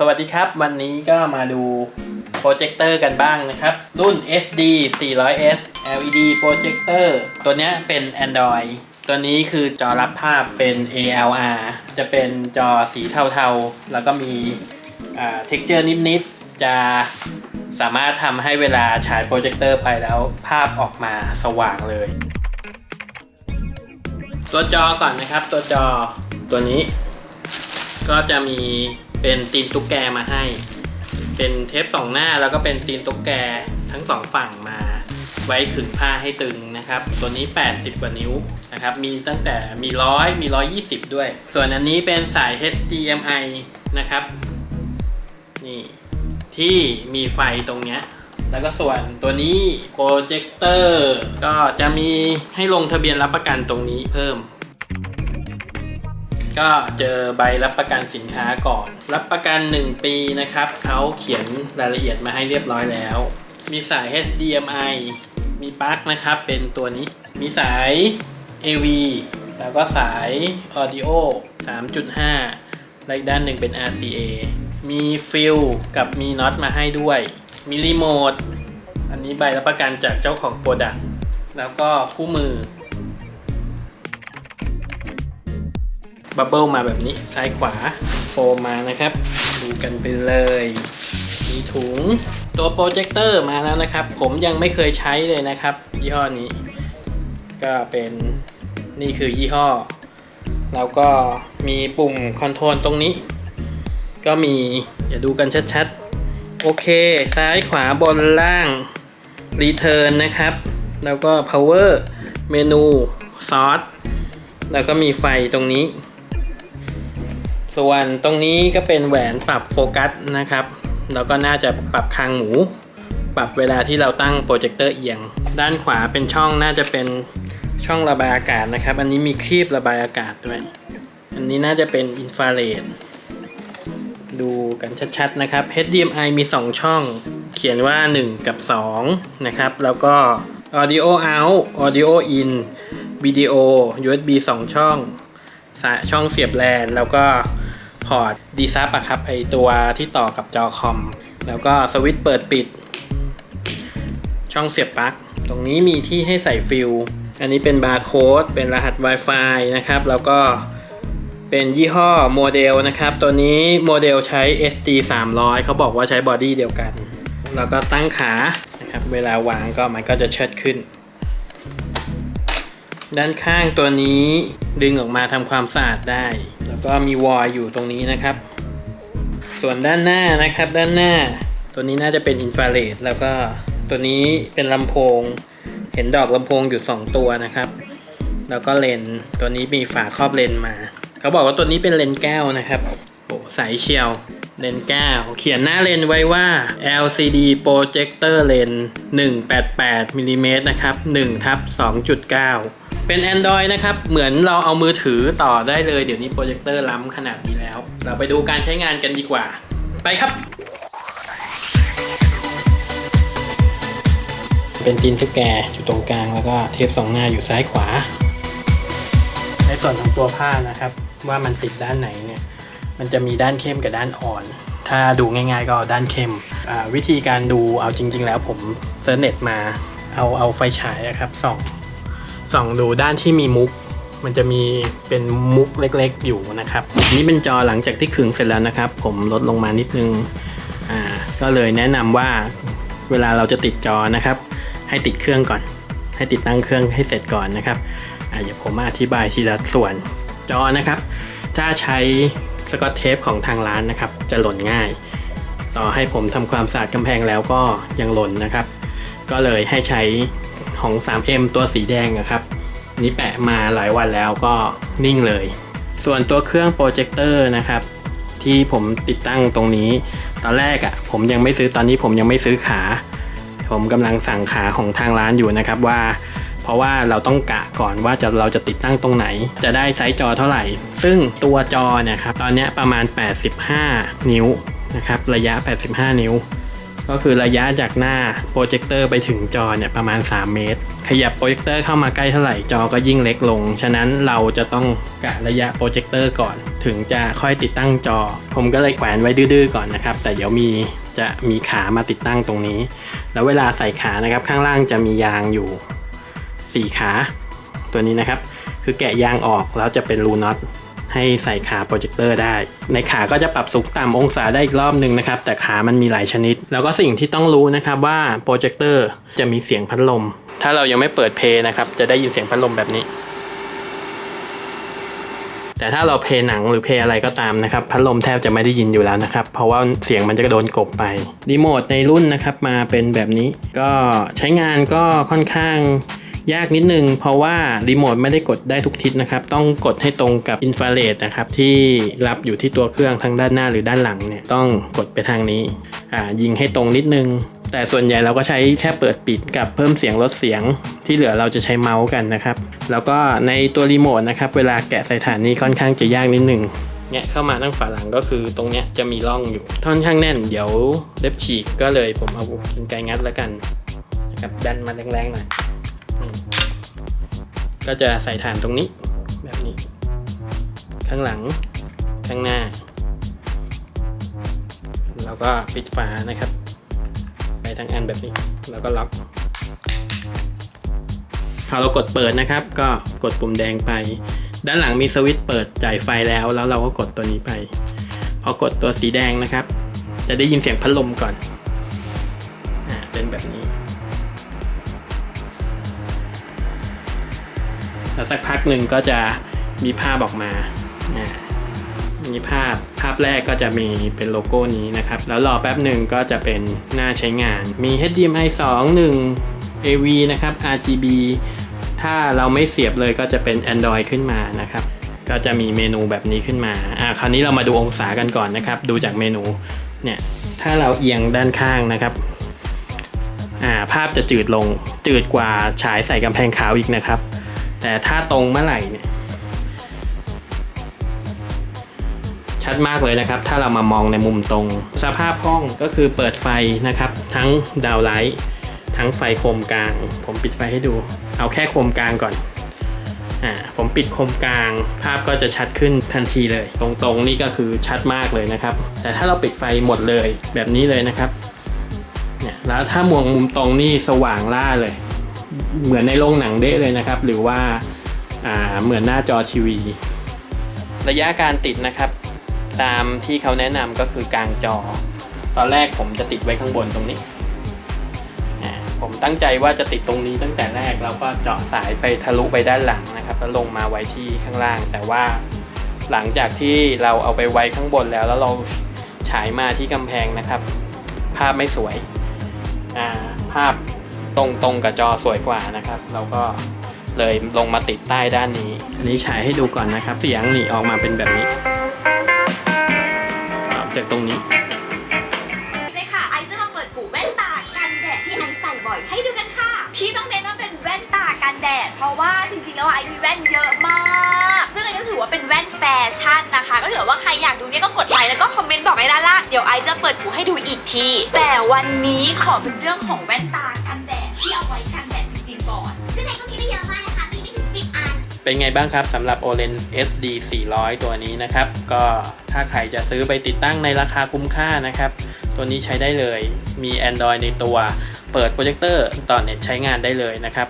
สวัสดีครับ วันนี้ก็มาดูโปรเจคเตอร์กันบ้างนะครับ รุ่น SD 400S LED โปรเจคเตอร์ตัวนี้เป็น Android ตัวนี้คือจอรับภาพเป็น ALR จะเป็นจอสีเทาๆ แล้วก็มีอ่า texture นิดๆ จะสามารถทำให้เวลาฉายโปรเจคเตอร์ไปแล้วภาพออกมาสว่างเลย ตัวจอก่อนนะครับ ตัวจอตัวนี้ก็จะมี เป็นตีนตุ๊กแกมาให้ เป็นเทปสองหน้าแล้วก็เป็นตีนตุ๊กแกทั้งสองฝั่งมาไว้ขึงผ้าให้ตึงนะครับ ตัวนี้ 80 กว่านิ้วนะครับ มีตั้งแต่มีร้อยมี120ด้วย ส่วนอันนี้เป็นสาย HDMI นะครับ นี่ที่มีไฟตรงเนี้ย แล้วก็ส่วนตัวนี้โปรเจคเตอร์ก็จะมีให้ลงทะเบียนรับประกันตรงนี้เพิ่ม ก็เจอใบรับประกันสินค้าก่อน รับประกัน 1 ปีนะครับเขาเขียนรายละเอียดมาให้เรียบร้อยแล้ว มีสาย HDMI มีปลั๊กนะครับเป็นตัวนี้ มีสาย AV แล้วก็สาย Audio 3.5 และอีกด้านหนึ่งเป็น RCA มีฟิลกับมีน็อตมาให้ด้วย มีรีโมท อันนี้ใบรับประกันจากเจ้าของโปรดักต์แล้วก็คู่มือ บับเบิลมาแบบนี้ซ้ายขวาโฟมมานะครับ ดูกันไปเลย มีถุง ตัวโปรเจคเตอร์มาแล้วนะครับ ผมยังไม่เคยใช้เลยนะครับยี่ห้อนี้ ก็เป็นนี่คือยี่ห้อ แล้วก็มีปุ่มคอนโทรลตรงนี้ ก็มีเดี๋ยวดูกันชัดๆ โอเค ซ้ายขวาบนล่าง Return นะครับ แล้วก็ Power เมนูซอสแล้วก็มีไฟตรงนี้ ส่วนตรงนี้ก็เป็นแหวนปรับโฟกัสนะครับ แล้วก็น่าจะปรับคางหมู ปรับเวลาที่เราตั้งโปรเจคเตอร์เอียง ด้านขวาเป็นช่องน่าจะเป็นช่องระบายอากาศนะครับ อันนี้มีครีบระบายอากาศด้วย อันนี้น่าจะเป็นอินฟราเรดดูกันชัดๆนะครับ HDMI มี 2 ช่อง เขียนว่า 1 กับ 2 นะครับ แล้วก็ Audio out Audio in วิดีโอ USB 2 ช่องสายช่องเสียบแลนแล้วก็ พอร์ตดีซับอะครับไอตัวที่ต่อกับจอคอม แล้วก็สวิตช์เปิดปิด ช่องเสียบปลั๊กตรงนี้มีที่ให้ใส่ฟิลอันนี้เป็นบาร์โค้ดเป็นรหัส Wi-Fi นะครับ แล้วก็เป็นยี่ห้อโมเดลนะครับ ตัวนี้โมเดลใช้ SD 300เขาบอกว่าใช้บอดี้เดียวกัน แล้วก็ตั้งขานะครับ เวลาวางก็มันก็จะเชิดขึ้น ด้านข้างตัวนี้ดึงออกมาทำความสะอาดได้ ก็มีวอลอยู่ตรงนี้นะครับ ส่วนด้านหน้านะครับด้านหน้า ตัวนี้น่าจะเป็นอินฟราเรดแล้วก็ตัวนี้เป็นลำโพง เห็นดอกลำโพงอยู่ 2 ตัวนะครับ แล้วก็เลนตัวนี้มีฝาครอบเลนมา เขาบอกว่าตัวนี้เป็นเลนแก้วนะครับโอ้ใสเชียวเลนแก้วเขียนหน้าเลนไว้ว่า LCD projector lens 188มิลลิเมตรนะครับ1ทับ2.9 เป็น Android นะครับ เหมือนเราเอามือถือต่อได้เลย เดี๋ยวนี้โปรเจคเตอร์ล้ำขนาดนี้แล้ว เราไปดูการใช้งานกันดีกว่า ไปครับ เป็นตีนตุ๊กแกอยู่ตรงกลางแล้วก็เทปสองหน้าอยู่ซ้ายขวา ในส่วนของตัวผ้านะครับ ว่ามันติดด้านไหนเนี่ย มันจะมีด้านเข้มกับด้านอ่อน ถ้าดูง่ายๆก็เอาด้านเข้มอ่าวิธีการดูเอาจริง ๆ แล้วผมเซิร์ชเน็ตมาเอาเอาไฟฉายอะครับส่อง ส่องดูด้านที่มีมุก มันจะมีเป็นมุกเล็กๆอยู่นะครับ นี่เป็นจอหลังจากที่ขึงเสร็จแล้วนะครับ ผมลดลงมานิดนึงอ่าก็เลยแนะนำว่าเวลาเราจะติดจอนะครับ ให้ติดเครื่องก่อน ให้ติดตั้งเครื่องให้เสร็จก่อนนะครับอ่าเดี๋ยวผมอธิบายทีละส่วนจอนะครับ ถ้าใช้สกอตเทปของทางร้านนะครับ จะหล่นง่าย ต่อให้ผมทำความสะอาดกำแพงแล้วก็ยังหล่นนะครับ ก็เลยให้ใช้ ของ 3M ตัวสีแดงอะครับนี่แปะมาหลายวันแล้วก็นิ่งเลย ส่วนตัวเครื่องโปรเจคเตอร์นะครับ ที่ผมติดตั้งตรงนี้ ตอนแรกอะ่ะผมยังไม่ซื้อตอนนี้ผมยังไม่ซื้อขา ผมกำลังสั่งขาของทางร้านอยู่นะครับว่า เพราะว่าเราต้องกะก่อนว่าจะเราจะติดตั้งตรงไหน จะได้ไซส์จอเท่าไหร่ ซึ่งตัวจอเนี่ยครับตอนนี้ประมาณ 85 นิ้วนะครับระยะ 85 นิ้ว ก็คือระยะจากหน้าโปรเจคเตอร์ไปถึงจอเนี่ยประมาณ 3 เมตร ขยับโปรเจคเตอร์เข้ามาใกล้เท่าไหร่จอก็ยิ่งเล็กลง ฉะนั้นเราจะต้องกะระยะโปรเจคเตอร์ก่อน ถึงจะค่อยติดตั้งจอ ผมก็เลยแขวนไว้ดื้อๆก่อนนะครับ แต่เดี๋ยวมีจะมีขามาติดตั้งตรงนี้ แล้วเวลาใส่ขานะครับข้างล่างจะมียางอยู่ 4 ขา ตัวนี้นะครับ คือแกะยางออกแล้วจะเป็นรูน็อต ให้ใส่ขาโปรเจคเตอร์ได้ ในขาก็จะปรับสูงต่ำองศาได้อีกรอบหนึ่งนะครับ แต่ขามันมีหลายชนิด แล้วก็สิ่งที่ต้องรู้นะครับว่าโปรเจคเตอร์จะมีเสียงพัดลม ถ้าเรายังไม่เปิดเพย์นะครับ จะได้ยินเสียงพัดลมแบบนี้ แต่ถ้าเราเพย์หนังหรือเพย์อะไรก็ตามนะครับ พัดลมแทบจะไม่ได้ยินอยู่แล้วนะครับ เพราะว่าเสียงมันจะโดนกบไปรีโมทในรุ่นนะครับมาเป็นแบบนี้ ก็ใช้งานก็ค่อนข้าง ยากนิดนึงเพราะว่ารีโมทไม่ได้กดได้ทุกทิศนะครับ ต้องกดให้ตรงกับอินฟราเรดนะครับ ที่รับอยู่ที่ตัวเครื่องทั้งด้านหน้าหรือด้านหลังเนี่ยต้องกดไปทางนี้อ่ายิงให้ตรงนิดนึง แต่ส่วนใหญ่เราก็ใช้แค่เปิดปิดกับเพิ่มเสียงลดเสียงที่เหลือเราจะใช้เมาส์กันนะครับ แล้วก็ในตัวรีโมทนะครับเวลาแกะใส่ฐานนี้ค่อนข้างจะยากนิดนึงเนี่ยเข้ามาตั้งฝาหลังก็คือตรงเนี้ยจะมีร่องอยู่ค่อนข้างแน่น เดี๋ยวเล็บฉีกก็เลยผมเอากรรไกรงัดแล้วกันนะครับดันมาแรงๆหน่อย ก็จะใส่ฐานตรงนี้แบบนี้ ข้างหลัง ข้างหน้า แล้วก็ปิดฝานะครับ ไปทั้งอันแบบนี้ แล้วก็ล็อกพอเรากดเปิดนะครับ ก็กดปุ่มแดงไป ด้านหลังมีสวิตช์เปิดจ่ายไฟแล้ว แล้วเราก็กดตัวนี้ไป พอกดตัวสีแดงนะครับ จะได้ยินเสียงพัดลมก่อน แล้วสักพักหนึ่งก็จะมีภาพออกมาอ่ามีภาพภาพแรกก็จะมีเป็นโลโก้นี้นะครับ แล้วรอแป๊บหนึ่งก็จะเป็นหน้าใช้งาน มี HDMI 2 1 AV นะครับ RGB ถ้าเราไม่เสียบเลยก็จะเป็น Android ขึ้นมานะครับ ก็จะมีเมนูแบบนี้ขึ้นมา อ่าคราวนี้เรามาดูองศากันก่อนนะครับ ดูจากเมนู เนี่ย ถ้าเราเอียงด้านข้างนะครับ อ่า ภาพจะจืดลง จืดกว่าฉายใส่กำแพงขาวอีกนะครับ แต่ถ้าตรงเมื่อไหร่เนี่ยชัดมากเลยนะครับ ถ้าเรามามองในมุมตรง สภาพห้องก็คือเปิดไฟนะครับ ทั้งดาวไลท์ทั้งไฟโคมกลาง ผมปิดไฟให้ดู เอาแค่โคมกลางก่อนอ่าผมปิดโคมกลาง ภาพก็จะชัดขึ้นทันทีเลย ตรงๆนี่ก็คือชัดมากเลยนะครับ แต่ถ้าเราปิดไฟหมดเลยแบบนี้เลยนะครับเนี่ยแล้วถ้ามองมุมตรงนี่สว่างล่าเลย เหมือนในโรงหนังเด้เลยนะครับ หรือว่าเหมือนหน้าจอทีวี ระยะการติดนะครับ ตามที่เขาแนะนำก็คือกลางจอ ตอนแรกผมจะติดไว้ข้างบนตรงนี้ ผมตั้งใจว่าจะติดตรงนี้ตั้งแต่แรกแล้วก็เจาะสายไปทะลุไปด้านหลังนะครับ แล้วลงมาไว้ที่ข้างล่าง แต่ว่าหลังจากที่เราเอาไปไว้ข้างบนแล้ว แล้วเราฉายมาที่กำแพงนะครับ ภาพไม่สวย ภาพ ตรงตรงกับจอสวยกว่านะครับ เราก็เลยลงมาติดใต้ด้านนี้ อันนี้ฉายให้ดูก่อนนะครับ เสียงนี่ออกมาเป็นแบบนี้ออกจากตรงนี้เลยค่ะ ไอซ์จะมาเปิดปูแว่นตากันแดดที่ไอซ์ใส่บ่อยให้ดูกันค่ะ ที่ต้องเน้นว่าเป็นแว่นตากันแดด เพราะว่าจริงๆแล้วไอซ์มีแว่นเยอะมาก ซึ่งอันนี้ก็ถือว่าเป็นแว่นแฟชั่นนะคะ ก็ถือว่าใครอยากดูเนี่ยก็กดไลค์แล้วก็คอมเมนต์บอกไอ้ด้านล่าง เดี๋ยวไอซ์จะเปิดปูให้ดูอีกที แต่วันนี้ขอเป็นเรื่องของแว่นตา ยอะมากนะคะมีไม่ถึง10อัน เป็นไงบ้างครับสำหรับ OLED SD 400 ตัวนี้นะครับ ก็ถ้าใครจะซื้อไปติดตั้งในราคาคุ้มค่านะครับ ตัวนี้ใช้ได้เลยมี Android ในตัว เปิดโปรเจคเตอร์ต่อเน็ตใช้งานได้เลยนะครับ